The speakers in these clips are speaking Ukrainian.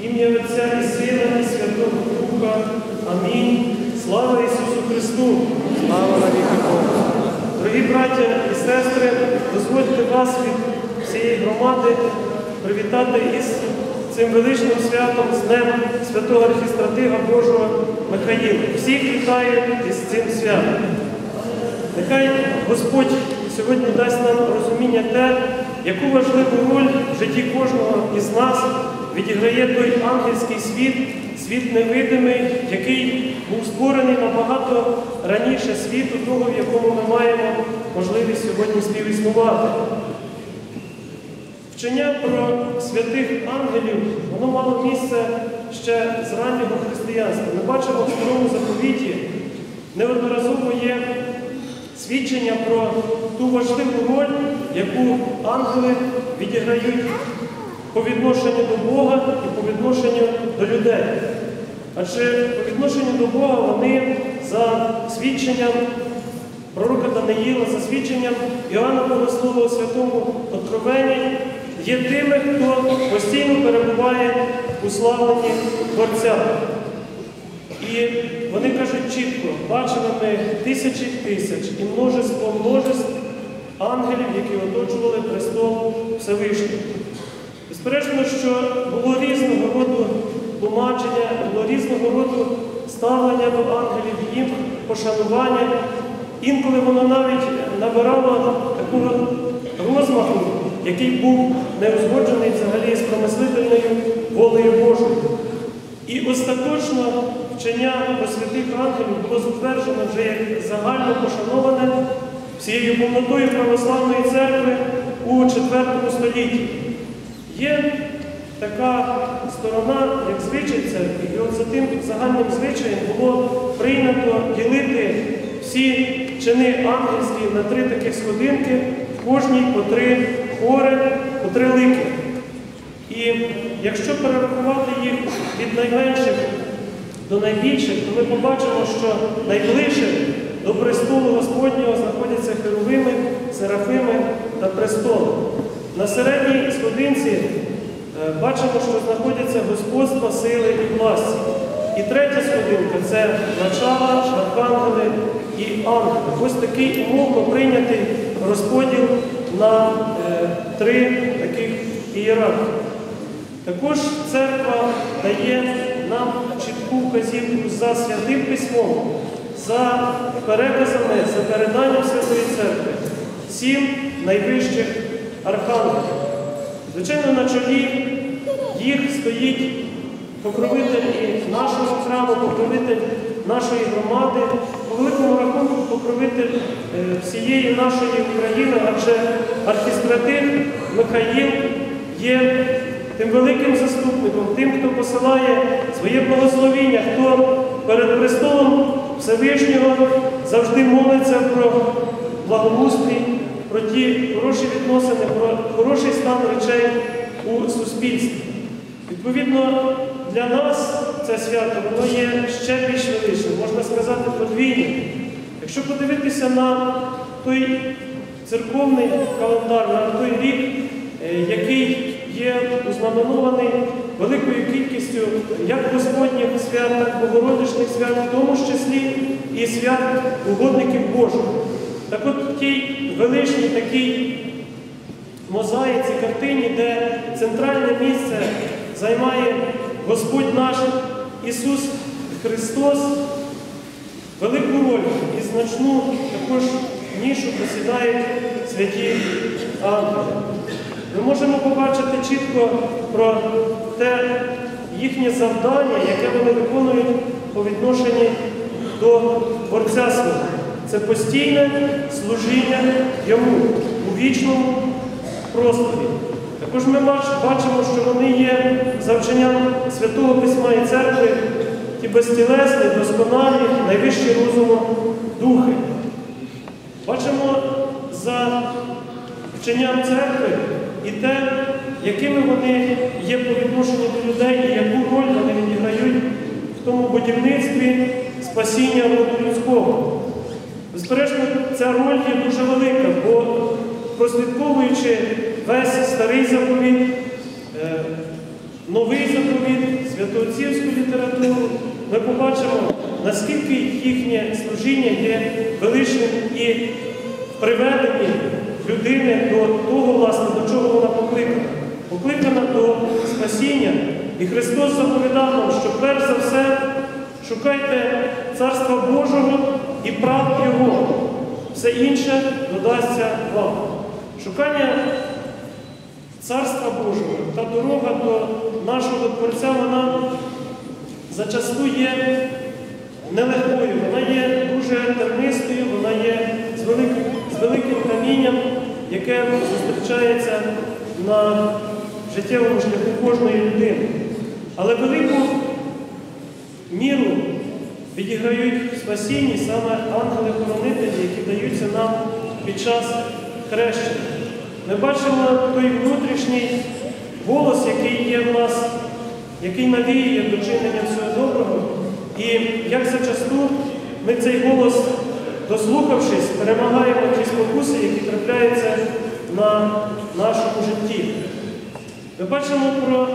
Ім'я Отця і Сина, і Святого Духа. Амінь. Слава Ісусу Христу! Слава навіки Богу. Дорогі браття і сестри, дозвольте вас від всієї громади привітати із цим величним святом, з Днем Святого Архістратига Божого Михаїла. Всіх вітаю із цим святом. Нехай Господь сьогодні дасть нам розуміння те, яку важливу роль в житті кожного із нас відіграє той ангельський світ, світ невидимий, який був створений набагато раніше світу, того, в якому ми маємо можливість сьогодні співіснувати. Вчення про святих ангелів, воно мало місце ще з раннього християнства. Ми бачимо в старому заповіті неодноразово є свідчення про ту важливу роль, яку ангели відіграють по відношенню до Бога і по відношенню до людей. Адже по відношенню до Бога вони за свідченням пророка Даниїла, за свідченням Іоанна Богослова у святому Откровенні, є тими, хто постійно перебуває у славленні Творця. І вони кажуть чітко, бачили ми тисячі тисяч і множество множеств ангелів, які оточували престол Всевишнього. Безперечно, що було різного роду тлумачення, було різного роду ставлення до ангелів, їм пошанування. Інколи воно навіть набирало такого розмаху, який був не узгоджений взагалі з промислительною волею Божою. І остаточно вчення про святих ангелів було затверджено вже як загально пошановане всією повнотою православної церкви у IV столітті. Є така сторона, як звичай церкви, і от за тим загальним звичаєм було прийнято ділити всі чини ангельські на три таких сходинки, кожній по три хори, по три лики. І якщо перерахувати їх від найменших до найбільших, то ми побачимо, що найближче до престолу Господнього знаходяться херовими, серафими та престол. На середній сходинці е, бачимо, що знаходяться господство, сили і власті. І третя сходинка це начала, архангели і ангели. Ось такий умовно прийнятий розподіл на е, три таких ієрархії. Також церква дає нам чітку вказівку за святим письмом, за переказами, за переданням Святої Церкви, сім найвищих архангелів. Звичайно, на чолі їх стоїть покровитель і нашого храму, покровитель нашої громади, по великому рахунку покровитель е, всієї нашої України, адже архістратив Михаїл є тим великим заступником, тим, хто посилає своє благословіння, хто перед престолом Всевишнього завжди молиться про благоустрій, про ті хороші відносини, про хороший стан речей у суспільстві. Відповідно, для нас це свято воно є ще більш величним, можна сказати, подвійним. Якщо подивитися на той церковний календар, на той рік, е, який є ознаменований великою кількістю як Господніх свят, так і Богородичних свят, в тому числі і свят угодників Божих. Так от тій величній такій мозаїці, картині, де центральне місце займає Господь наш Ісус Христос, велику роль і значну також нішу посідають святі ангели. Ми можемо побачити чітко про те їхнє завдання, яке вони виконують по відношенні до Творця свого. Це постійне служіння йому у вічному просторі. Також ми бачимо, що вони є завченням Святого Письма і церкви, ті безтілесні, досконалі, найвищі розуму духи. Бачимо за вченням церкви і те, якими вони є по відношенню до людей і яку роль вони відіграють в тому будівництві спасіння роду людського. Безперечно, ця роль є дуже велика, бо прослідковуючи весь старий заповіт, е, новий заповіт, отцівську літературу, ми побачимо, наскільки їхнє служіння є величним і приведенням людини до того, власне, до чого вона покликана. Покликана до спасіння. І Христос заповідав нам, що перш за все шукайте Царства Божого і прав Його. Все інше додасться вам. Шукання Царства Божого та дорога до нашого Творця, вона зачасту є нелегкою, вона є дуже тернистою, вона є з великим, з великим камінням, яке зустрічається на життєвому шляху кожної людини. Але велику міру відіграють спасінні саме ангели-хоронителі, які даються нам під час хрещення. Ми бачимо той внутрішній голос, який є в нас, який навіює до чинення всього доброго. І як зачасту ми цей голос, дослухавшись, перемагаємо ті спокуси, які трапляються на нашому житті. Ми бачимо про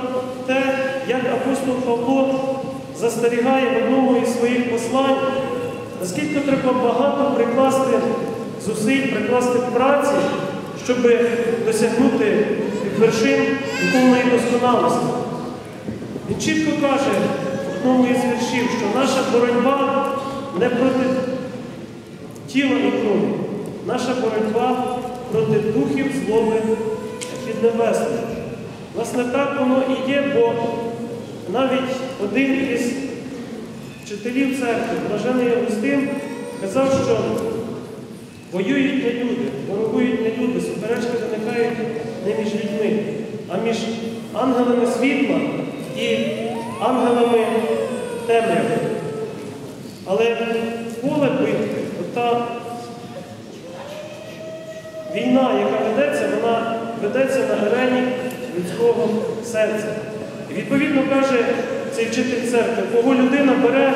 те, як апостол Павло застерігає в одному із своїх послань, наскільки треба багато прикласти зусиль, прикласти праці, щоб досягнути вершин духовної досконалості. Він чітко каже в одному із віршів, що наша боротьба не проти тіла і крові, наша боротьба проти духів злоби піднебесних. Власне, так воно і є, бо навіть один із вчителів церкви, блажений Августин, казав, що воюють не люди, ворогують не люди, суперечки виникають не між людьми, а між ангелами світла і ангелами темряви. Але поле битви, та війна, яка ведеться, вона ведеться на арені людського серця. І відповідно каже цей вчитель церкви, кого людина бере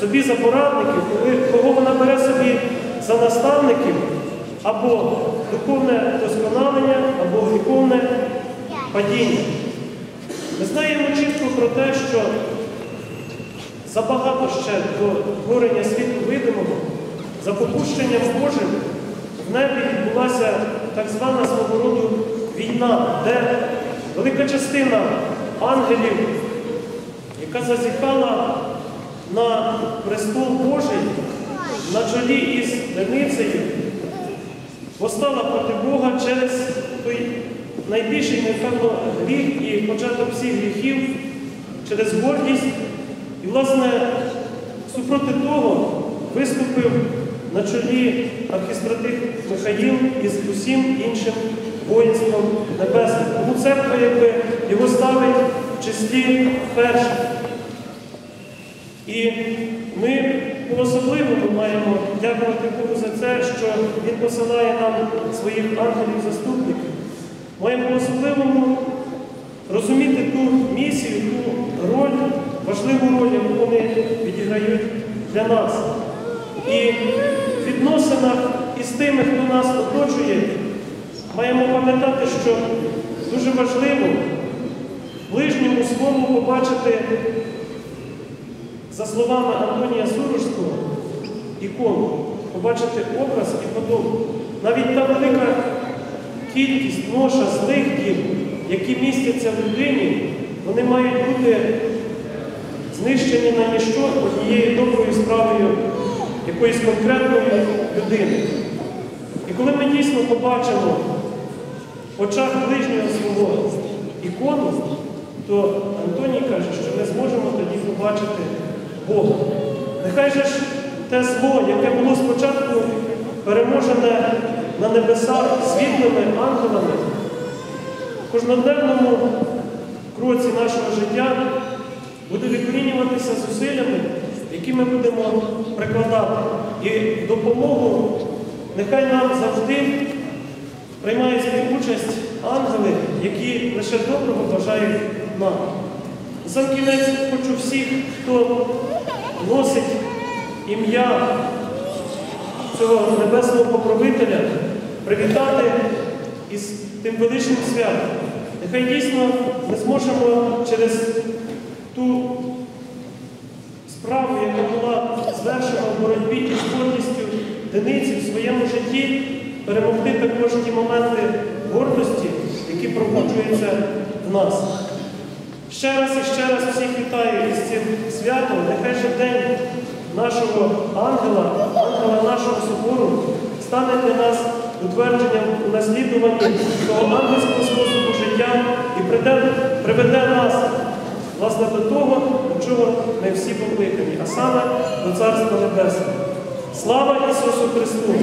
собі за порадників, кого вона бере собі за наставників, або духовне досконалення, або гріховне падіння. Ми знаємо чітко про те, що забагато ще до творення світу видимого, за попущенням Божим в небі відбулася так звана свого роду війна, де велика частина ангелів, яка зазіхала на престол Божий на чолі із Деницею, постала проти Бога через той найбільший, напевно, гріх і початок всіх гріхів, через гордість. І, власне, супроти того виступив на чолі архістратих Михаїл із усім іншим воїнством небесним. Тому церква якби його ставить в числі перших. І ми по-особливому маємо дякувати Богу за це, що Він посилає нам своїх ангелів-заступників. Маємо по-особливому розуміти ту місію, ту роль, важливу роль, яку вони відіграють для нас. І в відносинах із тими, хто нас оточує, маємо пам'ятати, що дуже важливо ближньому своєму побачити, за словами Антонія Сурожського, ікону, побачити образ і подобу. Навіть та велика кількість ноша злих діл, які містяться в людині, вони мають бути знищені на ніщо однією доброю справою якоїсь конкретної людини. І коли ми дійсно побачимо в очах ближнього свого ікону, то Антоній каже, що ми зможемо тоді побачити Бога. Нехай же ж те зло, яке було спочатку переможене на небесах світлими ангелами, в кожноденному кроці нашого життя буде викорінюватися зусиллями, які ми будемо прикладати. І допомогу нехай нам завжди приймають участь ангели, які лише доброго бажають нам. Сам кінець хочу всіх, хто носить ім'я цього небесного покровителя, привітати із тим величним святом. Нехай дійсно ми зможемо через ту справу, яка була звершена в боротьбі із гордістю Дениці в своєму житті, перемогти також ті моменти гордості, які пробуджуються в нас. Ще раз і ще раз всіх вітаю із цим святом. Нехай же день нашого ангела, ангела нашого собору, стане для нас утвердженням у наслідуванні того ангельського способу життя і прийде- приведе нас власне до того, до чого ми всі покликані, а саме до Царства Небесного. Слава Ісусу Христу!